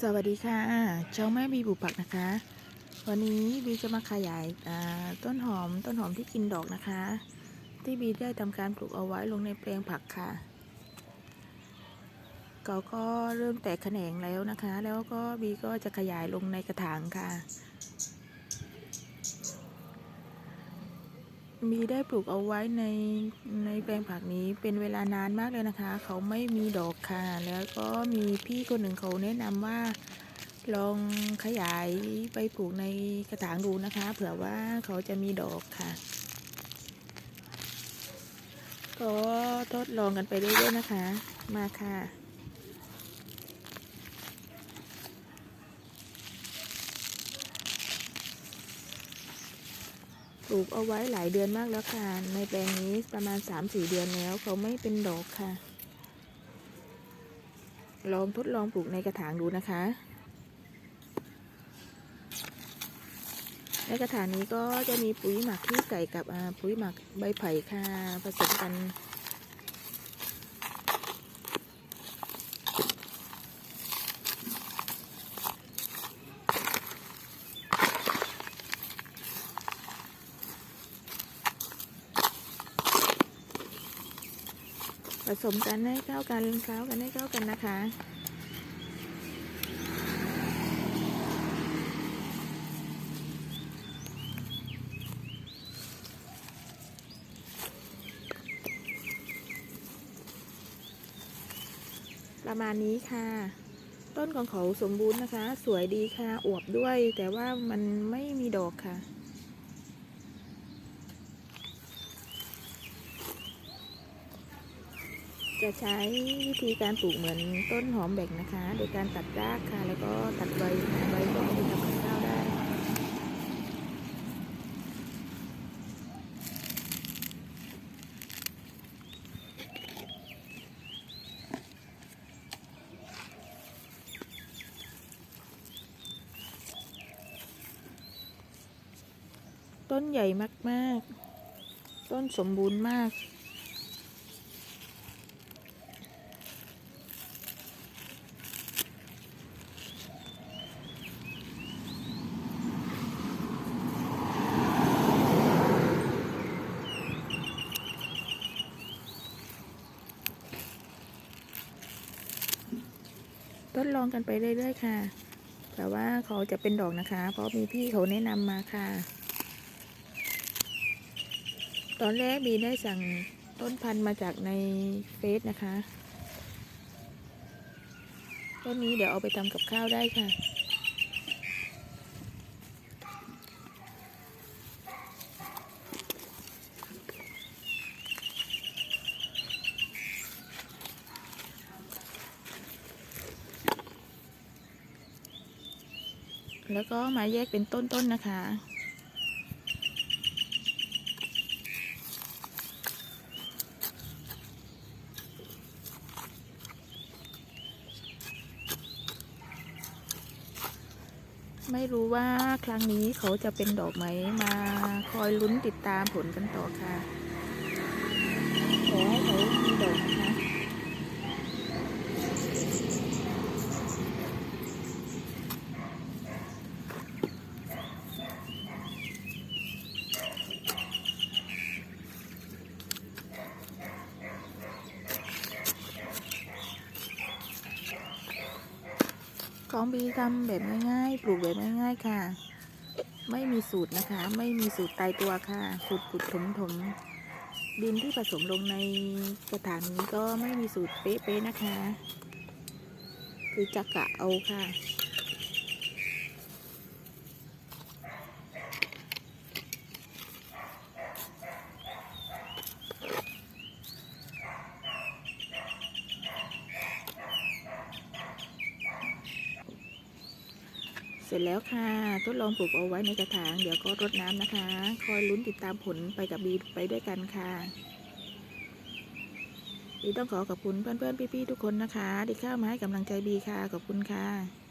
สวัสดีค่ะเจ้าแม่บีบุปผักนะคะ วันนี้บีจะมาขยายต้นหอมต้นหอมที่กินดอกนะคะ ที่บีได้ทำการปลูกเอาไว้ลงในแปลงผักค่ะก็ก็เริ่มแตกแขนงแล้วนะคะ แล้วก็บีก็จะขยายลงในกระถางค่ะ บีได้ปลูกเอาไว้ในในแปลงผักนี้เป็นเวลานานมากเลยนะคะ เขาไม่มีดอกค่ะ แล้วก็มีพี่คนหนึ่งเขาแนะนำว่า ลองขยายไปปลูกในกระถางดูนะคะ เผื่อว่าเขาจะมีดอกค่ะ ก็ทดลองกันไปเรื่อยๆนะคะ มาค่ะ ลูกเอาไว้หลายเดือนมากแล้วค่ะ ในแปลงนี้ประมาณ 3-4 เดือนแล้ว เขาไม่เป็นดอกค่ะ ลองทดลองปลูกในกระถางดูนะคะ ในกระถางนี้ก็จะมีปุ๋ยหมักที่ไก่กับปุ๋ยหมักใบไผ่ค่ะผสมกัน ผสมกันให้เข้ากันเข้ากันให้เข้ากันนะคะ ประมาณนี้ค่ะ ต้นของเขาสมบูรณ์นะคะ สวยดีค่ะ อวบด้วย แต่ว่ามันไม่มีดอกค่ะ จะใช้วิธีการปลูกเหมือนต้นหอมแบ่งนะคะ โดยการตัดรากค่ะ แล้วก็ตัดใบใบก็เอาไปทำกับข้าวได้ ต้นใหญ่มาก ๆ ต้นสมบูรณ์มาก ทดลองกันไปเรื่อยๆค่ะ แต่ว่าเขาจะเป็นดอกนะคะ เพราะมีพี่เขาแนะนำมาค่ะ ตอนแรกบีได้สั่งต้นพันธุ์มาจากในเฟซนะคะ ต้นนี้เดี๋ยวเอาไปทำกับข้าวได้ค่ะ แล้วก็มาแยกเป็นต้นๆนะคะ ไม่รู้ว่าครั้งนี้เขาจะเป็นดอกไหมมาคอยลุ้นติดตามผลกันต่อค่ะขอให้เขามีดอกนะคะ ของบีทำแบบง่ายๆ ปลูกแบบง่ายๆค่ะ ไม่มีสูตรนะคะ ไม่มีสูตรตายตัวค่ะสูตรขุดถมถมดินที่ผสมลงในกระถางนี้ก็ไม่มีสูตรเป๊ะๆนะคะ คือจักกะเอาค่ะ สร็จแล้วค่ะ ทดลองปลูกเอาไว้ในกระถาง เดี๋ยวก็รดน้ำนะคะ คอยลุ้นติดตามผลไปกับบีไปด้วยกันค่ะบีต้องขอขอบคุณเพื่อนๆพี่ๆทุกคนนะคะที่เข้ามาให้กำลังใจบีค่ะ ขอบคุณค่ะ